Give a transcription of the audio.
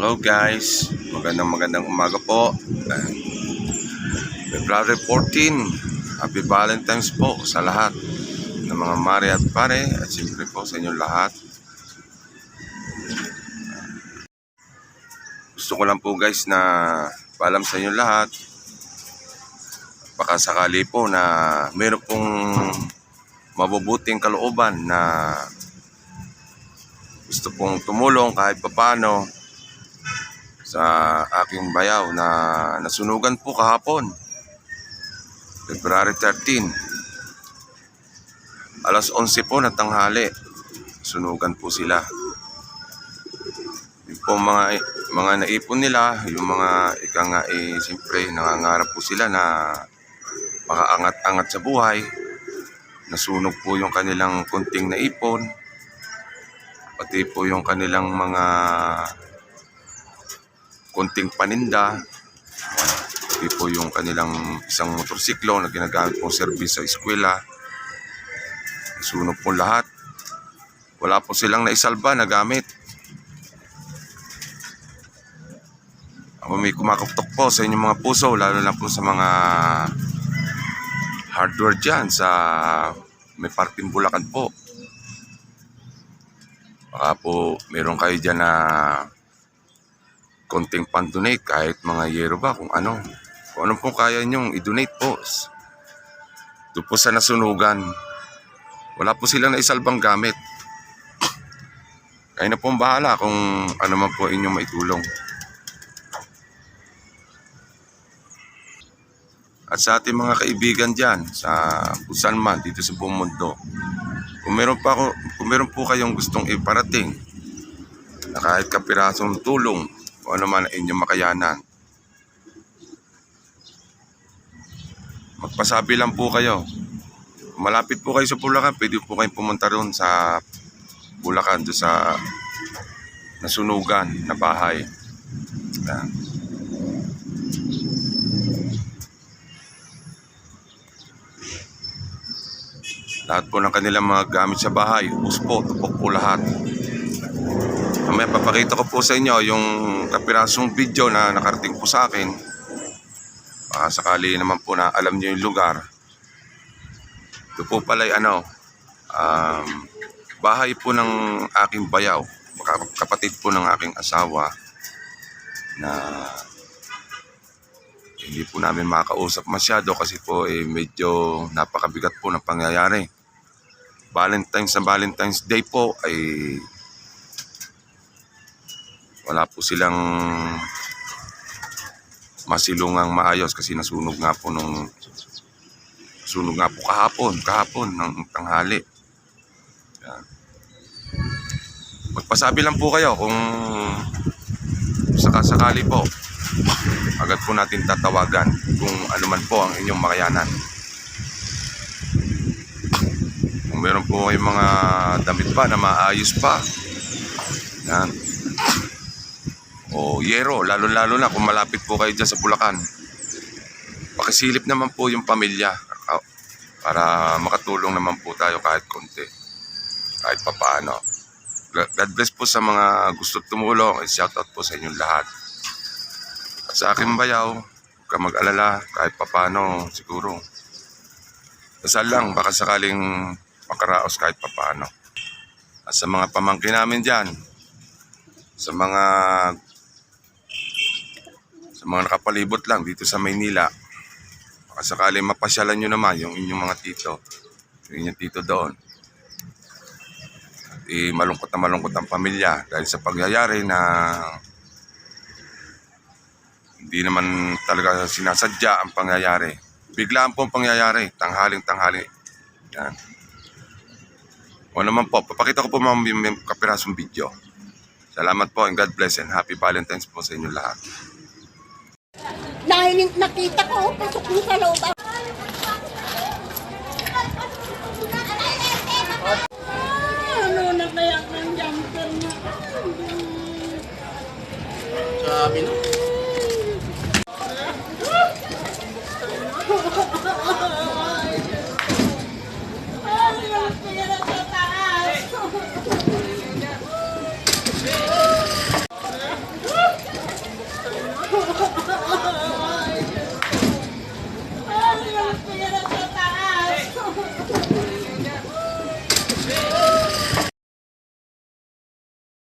Hello guys, magandang magandang umaga po. February 14, Happy Valentine's po sa lahat ng mga mare at pare at siyempre po sa inyong lahat. Gusto ko lang po guys na paalam sa inyong lahat. Baka sakali po na meron pong mabubuting kalooban na gusto pong tumulong kahit papano sa aking bayaw na nasunugan po kahapon. February 13. Alas 11 po na tanghali. Sunugan po sila. Yung po mga, mga naipon nila, yung mga ika nga eh, siyempre nangangarap po sila na makaangat-angat sa buhay. Nasunog po yung kanilang kunting naipon. Pati po yung kanilang mga konting paninda. Pati po yung kanilang isang motorsiklo na ginagamit pong service sa eskwela. Sunog po lahat. Wala po silang naisalba na gamit. Ako may kumakaptok po sa inyong mga puso, lalo na po sa mga hardware dyan sa may parting Bulacan po. Baka po meron kayo dyan na konting pan-donate kahit mga yero ba kung ano. Kung ano po kaya nyong i-donate po. Doon po sa nasunugan. Wala po silang naisalbang gamit. Kayo na po ang bahala kung ano man po inyong maitulong. At sa ating mga kaibigan dyan, sa kung saan man, dito sa buong mundo, kung meron, pa ako, kung meron po kayong gustong iparating na kahit kapirasong tulong kung ano man ang inyong makayanan, magpasabi lang po kayo. Malapit po kayo sa Bulacan, pwede po kayong pumunta roon sa Bulacan, doon sa nasunugan na bahay. Yan. Lahat po ng kanilang mga gamit sa bahay, ubos po, tupok po lahat. Mamaya papakita ko po sa inyo yung kapirasong video na nakarating po sa akin. Baka sakali naman po na alam niyo yung lugar. Ito po pala ay ano, um, bahay po ng aking bayaw, kap- kapatid po ng aking asawa na hindi po namin makausap masyado kasi po eh, medyo napakabigat po ng pangyayari. Valentine's sa Valentine's Day po ay wala po silang masilungang maayos kasi nasunog nga po nung sunog nga po kahapon, kahapon ng tanghali. Yan. Magpasabi lang po kayo kung sakasakali po agad po natin tatawagan kung ano man po ang inyong makayanan. Kung meron po kayong mga damit pa na maayos pa, yan. O yero, lalo-lalo na kung malapit po kayo dyan sa Bulacan. Pakisilip naman po yung pamilya ah, para makatulong naman po tayo kahit konti. Kahit papaano. God bless po sa mga gusto tumulong. Shoutout po sa inyong lahat. At sa aking bayaw, huwag ka mag-alala kahit papano siguro. Dasal lang, baka sakaling makaraos kahit papano. At sa mga pamangkin namin dyan, sa mga sa mga nakapalibot lang dito sa Maynila, baka sakaling mapasyalan nyo naman yung inyong mga tito, yung inyong tito doon. At eh, malungkot na malungkot ang pamilya dahil sa pagyayari na hindi naman talaga sinasadya ang pangyayari. Biglaan po ang pangyayari, tanghaling tanghali. Yan. O naman po, papakita ko po mga kapirasong video. Salamat po and God bless and happy Valentine's po sa inyo lahat. Dahil nakita ko, pasok mo sa loob. Ano na kaya ng jumper niya? Sabi na.